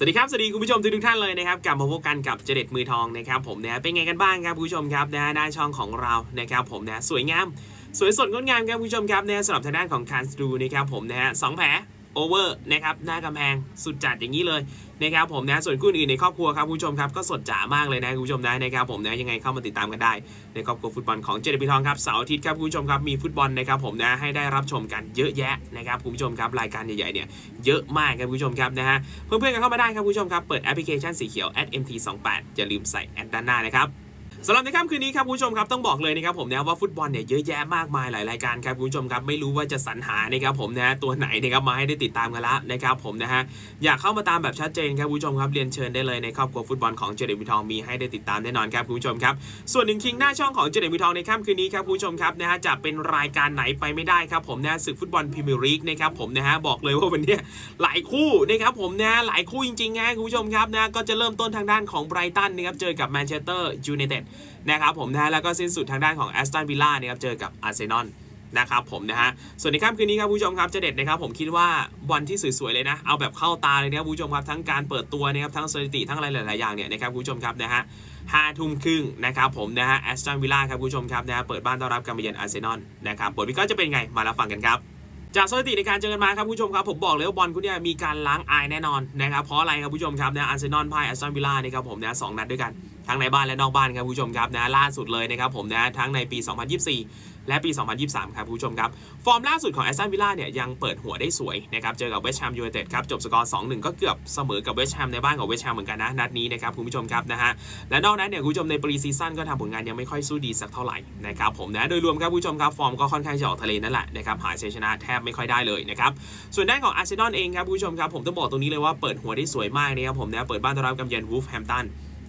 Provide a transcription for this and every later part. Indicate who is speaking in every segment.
Speaker 1: สวัสดีครับ สวัสดีคุณผู้ชมทุกท่านเลยนะครับกลับมาพบกันกับเจเด็ดมือทองนะครับผมนะเป็นไงกันบ้างครับคุณผู้ชมครับนะหน้าช่องของเรานะครับผมนะสวยงาม สวยสดงดงามครับคุณผู้ชมครับนะสำหรับทางด้านของคานสตูนะครับผมนะฮะสองแผล โอเวอร์นะครับหน้ากำแพงสุดจัดอย่างนี้เลยนะครับผมนะส่วนคู่อื่นในครอบครัวครับคุณผู้ชมครับก็สดจ๋ามากเลยนะคุณผู้ชมนะนะครับผมนะยังไงเข้ามาติดตามกันได้ ในครอบครัวฟุตบอลของเจเด็ดมือทองครับเสาร์อาทิตย์ครับคุณผู้ชมครับมีฟุตบอลนะครับผมนะให้ได้รับชมกันเยอะแยะนะครับคุณผู้ชมครับรายการใหญ่ๆเนี่ยเยอะมากครับคุณผู้ชมครับนะฮะเพื่อนๆกันเข้ามาได้ครับคุณผู้ชมครับเปิดแอปพลิเคชันสีเขียว @mt28 อย่าลืมใส่แอดด้านหน้านะครับ สำหรับในค่ำคืนนี้ครับคุณผู้ชมครับต้องบอกเลยนะครับผมนะว่าฟุตบอลเนี่ยเยอะแยะมากมายหลายรายการครับคุณผู้ชมครับไม่รู้ว่าจะสรรหานะครับผมนะตัวไหนนะครับมาให้ได้ติดตามกันละนะครับผมนะฮะอยากเข้ามาตามแบบชัดเจนครับคุณผู้ชมครับเรียนเชิญได้เลยในครอบครัวฟุตบอลของเจเดมิทองมีให้ได้ติดตามแน่นอนครับคุณผู้ชมครับส่วนหนึ่งคิงหน้าช่องของเจเดมิทองในค่ำคืนนี้ครับคุณผู้ชมครับนะฮะจะเป็นรายการไหนไปไม่ได้ครับผมนะศึกฟุตบอลพรีเมียร์ลีกนะครับผมนะฮะบอกเลยว่าวันนี้หลายคู่นะครับผมนะหลายคู่จริงๆนะคุณผู้ชมครับนะก็จะเริ่มต้นทางด้านของไบรตันนะครับเจอกับแมนเชสเตอร์ยูไนเต็ดนะครับผมนะแล้วก็สิ้นสุดทางด้านของแอสตันวิลล่านะครับเจอกับอาร์เซนอลนะครับผมนะฮะส่วนในค่ำคืนนี้ครับผู้ชมครับจะเด็ดนะครับผมคิดว่าบอลที่สวยๆเลยนะ เอาแบบเข้าตาเลยนะครับผู้ชมครับทั้งการเปิดตัวนะครับทั้งสถิติทั้งอะไรหลายๆอย่างเนี่ยนะครับผู้ชมครับนะฮะห้าทุ่มครึ่งนะครับผมนะฮะแอสตันวิลล่าครับผู้ชมครับนะฮะเปิดบ้านต้อนรับการมาเยือนอาร์เซนอลนะครับบทวิเคราะห์จะเป็นไงมารับฟังกันครับจากสถิติในการเจอกันมาครับผู้ชมครับผมบอกเลยว่าบอลคุณเนี่ยมีการล้างอายแน่นอนนะครับเพราะอะไรครับผู้ชมครับนะอาร์เซนอลพ่ายแอสตันวิลล่านะครับผมนะสองนัดด้วยกัน ทั้งในบ้านและนอกบ้านครับผู้ชมครับนะล่าสุดเลยนะครับผมนะทั้งในปี 2024 และปี 2023 ครับผู้ชมครับ ฟอร์มล่าสุดของแอสตันวิลล่าเนี่ยยังเปิดหัวได้สวยนะครับเจอกับเวสต์แฮมยูไนเต็ดครับจบสกอร์ 2-1 ก็เกือบเสมอกับเวสต์แฮมในบ้านของเวสต์แฮมเหมือนกันนะนัดนี้นะครับคุณผู้ชมครับนะฮะและนอกนั้นเนี่ยคุณผู้ชมในปรีซีซั่นก็ทำผลงานยังไม่ค่อยสู้ดีสักเท่าไหร่นะครับผมนะโดยรวมครับผู้ชมครับฟอร์มก็ค่อนข้างจะออกทะเลนั่นแหละนะครับหาชัยชนะแทบไม่ค่อยได้เลยนะครับส่วนด้านของอาร์เซนอลเองครับผู้ชมครับผมต้องบอกตรงนี้เลยว่าเปิดหัวได้สวยมากนะครับผมนะเปิดบ้านต้อนรับกับเยนวูฟแฮมตัน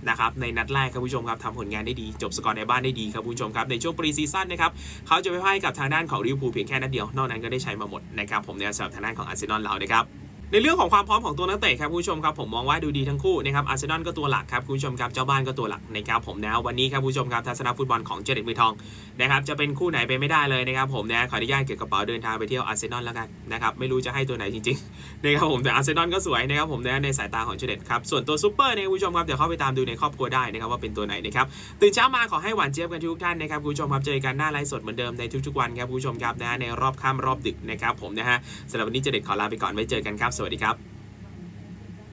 Speaker 1: นะครับในนัดแรกครับคุณผู้ชมครับทำผลงานได้ดี จบสกอร์ในบ้านได้ดีครับคุณผู้ชมครับในช่วงปรีซีซั่นนะครับเขาจะไปพ่ายกับทางด้านของลิเวอร์พูลเพียงแค่นัดเดียวนอกนั้นก็ได้ใช้มาหมดนะครับผมในสำหรับทางด้านของอาร์เซนอลเรานะครับ ในเรื่องของความพร้อมของตัวนักเตะครับคุณผู้ชมครับผมมองว่าดูดีทั้งคู่นะครับอาร์เซนอลก็ตัวหลักครับคุณผู้ชมครับเจ้าบ้านก็ตัวหลักนะครับผมนะวันนี้ครับคุณผู้ชมครับทัศนฟุตบอลของเจเด็ดมือทองนะครับจะเป็นคู่ไหนไปไม่ได้เลยนะครับผมนะขออนุญาตเก็บกระเป๋าเดินทางไปเที่ยวอาร์เซนอลแล้วกันนะครับไม่รู้จะให้ตัวไหนจริงๆนะครับผมแต่อาร์เซนอลก็สวยนะครับผมนะในสายตาของเจเด็ดครับส่วนตัวซูเปอร์เนี่ยคุณผู้ชมครับเดี๋ยวเข้าไปตามดูในครอบครัวได้นะครับว่าเป็นตัวไหนนะครับตื่นเช้ามาขอให้หวานเจี๊ยบกันทุกท่านนะครับผู้ชมครับเจอกันหน้าไลฟ์สดเหมือนเดิมในทุกๆวันครับผู้ชมครับนะในรอบค่ำรอบดึกนะครับผมนะฮะสำหรับวันนี้เจเด็ดขอลาไปก่อนไว้เจอกันครับสวัสดีครับ